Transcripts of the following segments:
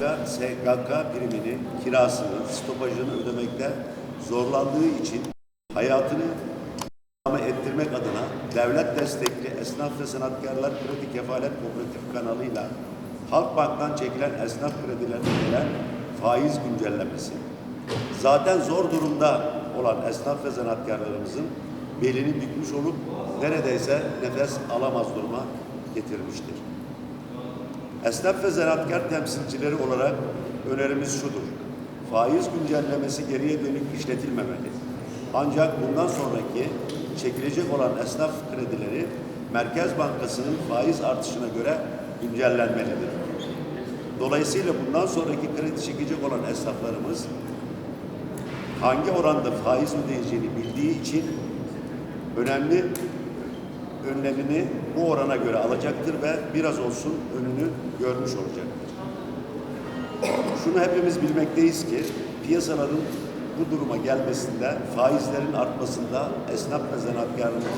SGK priminin kirasını, stopajını ödemekte zorlandığı için hayatını devam ettirmek adına devlet destekli esnaf ve sanatkarlar kredi kefalet kooperatif kanalıyla Halkbank'tan çekilen esnaf kredilerine gelen faiz güncellemesi, zaten zor durumda olan esnaf ve sanatkarlarımızın belini bükmüş olup neredeyse nefes alamaz duruma getirmiştir. Esnaf ve zanaatkar temsilcileri olarak önerimiz şudur. Faiz güncellemesi geriye dönük işletilmemeli. Ancak bundan sonraki çekilecek olan esnaf kredileri Merkez Bankası'nın faiz artışına göre güncellenmelidir. Dolayısıyla bundan sonraki kredi çekecek olan esnaflarımız hangi oranda faiz ödeyeceğini bildiği için önemli önlemini bu orana göre alacaktır ve biraz olsun önünü görmüş olacaktır. Şunu hepimiz bilmekteyiz ki piyasaların bu duruma gelmesinde, faizlerin artmasında esnaf ve zanaatkarımızın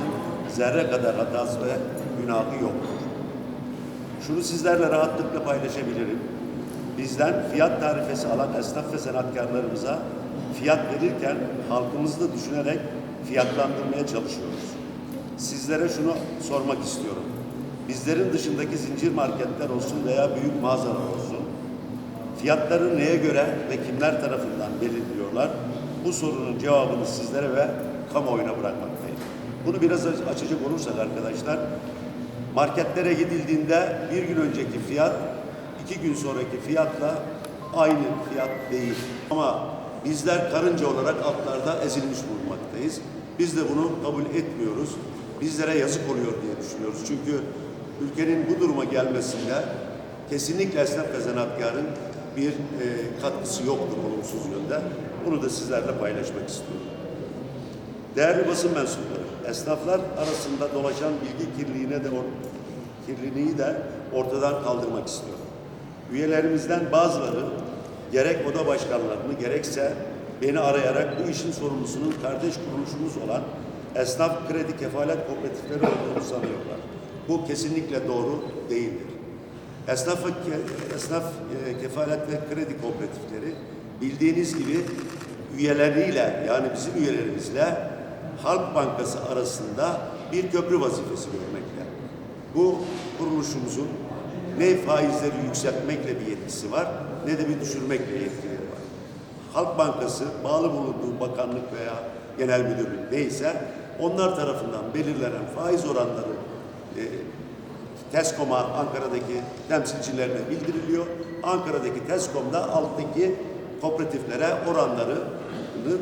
zerre kadar hatası ve günahı yoktur. Şunu sizlerle rahatlıkla paylaşabilirim. Bizden fiyat tarifesi alan esnaf ve sanatkarlarımıza fiyat verirken halkımızı da düşünerek fiyatlandırmaya çalışıyoruz. Sizlere şunu sormak istiyorum. Bizlerin dışındaki zincir marketler olsun veya büyük mağazalar olsun, fiyatları neye göre ve kimler tarafından belirliyorlar? Bu sorunun cevabını sizlere ve kamuoyuna bırakmaktayım. Bunu biraz açacak olursak arkadaşlar, marketlere gidildiğinde bir gün önceki fiyat, iki gün sonraki fiyatla aynı fiyat değil. Ama bizler karınca olarak altlarda ezilmiş bulunmaktayız. Biz de bunu kabul etmiyoruz. Bizlere yazık oluyor diye düşünüyoruz. Çünkü ülkenin bu duruma gelmesinde kesinlikle esnaf ve zanaatkarın bir e, katkısı yoktur olumsuz yönde. Bunu da sizlerle paylaşmak istiyorum. Değerli basın mensupları, esnaflar arasında dolaşan bilgi kirliliğine de kirliliği de ortadan kaldırmak istiyorum. Üyelerimizden bazıları gerek oda başkanlarını gerekse beni arayarak bu işin sorumlusunun kardeş kuruluşumuz olan Esnaf Kredi Kefalet Kooperatifleri olduğunu sanıyorlar. Bu kesinlikle doğru değildir. Esnaf, esnaf e, kefalet ve kredi kooperatifleri bildiğiniz gibi üyeleriyle yani bizim üyelerimizle Halk Bankası arasında bir köprü vazifesi görmekte. Bu kuruluşumuzun ne faizleri yükseltmekle bir yetkisi var ne de bir düşürmekle yetkileri var. Halk Bankası bağlı bulunduğu bakanlık veya genel müdürlük neyse onlar tarafından belirlenen faiz oranları e, TESKOM'a Ankara'daki temsilcilerine bildiriliyor. Ankara'daki TESKOM'da alttaki kooperatiflere oranları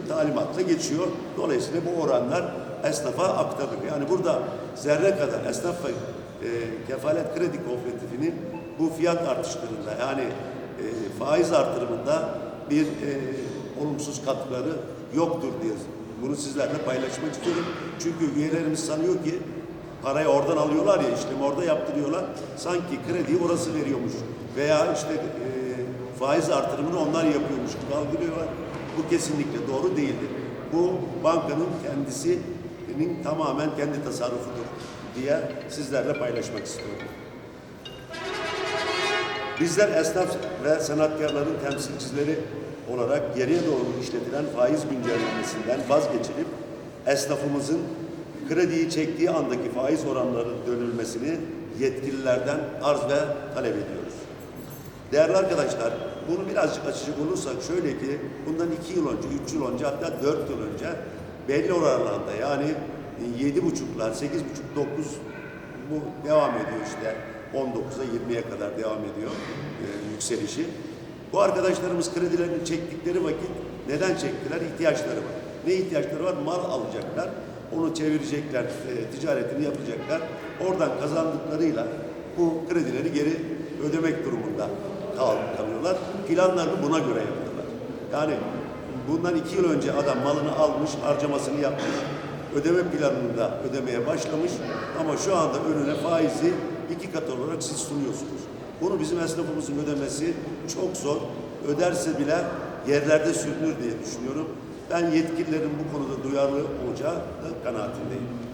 talimatla geçiyor. Dolayısıyla bu oranlar esnafa aktarılıyor. Yani burada zerre kadar esnaf ve e, kefalet kredi kooperatifinin bu fiyat artışlarında yani e, faiz artırımında bir e, olumsuz katkıları yoktur diye bunu sizlerle paylaşmak istiyorum. Çünkü üyelerimiz sanıyor ki parayı oradan alıyorlar ya işlemi orada yaptırıyorlar. Sanki krediyi orası veriyormuş veya işte e, faiz artırımını onlar yapıyormuş gibi algılıyorlar. Bu kesinlikle doğru değildir. Bu bankanın kendisinin tamamen kendi tasarrufudur diye sizlerle paylaşmak istiyorum. Bizler esnaf ve sanatkarların temsilcileri olarak geriye doğru işletilen faiz güncellemesinden vazgeçilip esnafımızın krediyi çektiği andaki faiz oranlarının dönülmesini yetkililerden arz ve talep ediyoruz. Değerli arkadaşlar, bunu birazcık açacak olursak şöyle ki bundan iki yıl önce, üç yıl önce hatta dört yıl önce belli oranlarda yani yedi buçuklar, sekiz buçuk, dokuz bu devam ediyor işte 19'a 20'ye kadar devam ediyor e, yükselişi. Bu arkadaşlarımız kredilerini çektikleri vakit neden çektiler? İhtiyaçları var. Ne ihtiyaçları var? Mal alacaklar. Onu çevirecekler, e, ticaretini yapacaklar. Oradan kazandıklarıyla bu kredileri geri ödemek durumunda kal- kalıyorlar. Planlarını buna göre yaptılar. Yani bundan iki yıl önce adam malını almış, harcamasını yapmış, ödeme planını da ödemeye başlamış ama şu anda önüne faizi iki kat olarak siz sunuyorsunuz. Bunu bizim esnafımızın ödemesi çok zor. Öderse bile yerlerde sürünür diye düşünüyorum. Ben yetkililerin bu konuda duyarlı olacağı kanaatindeyim.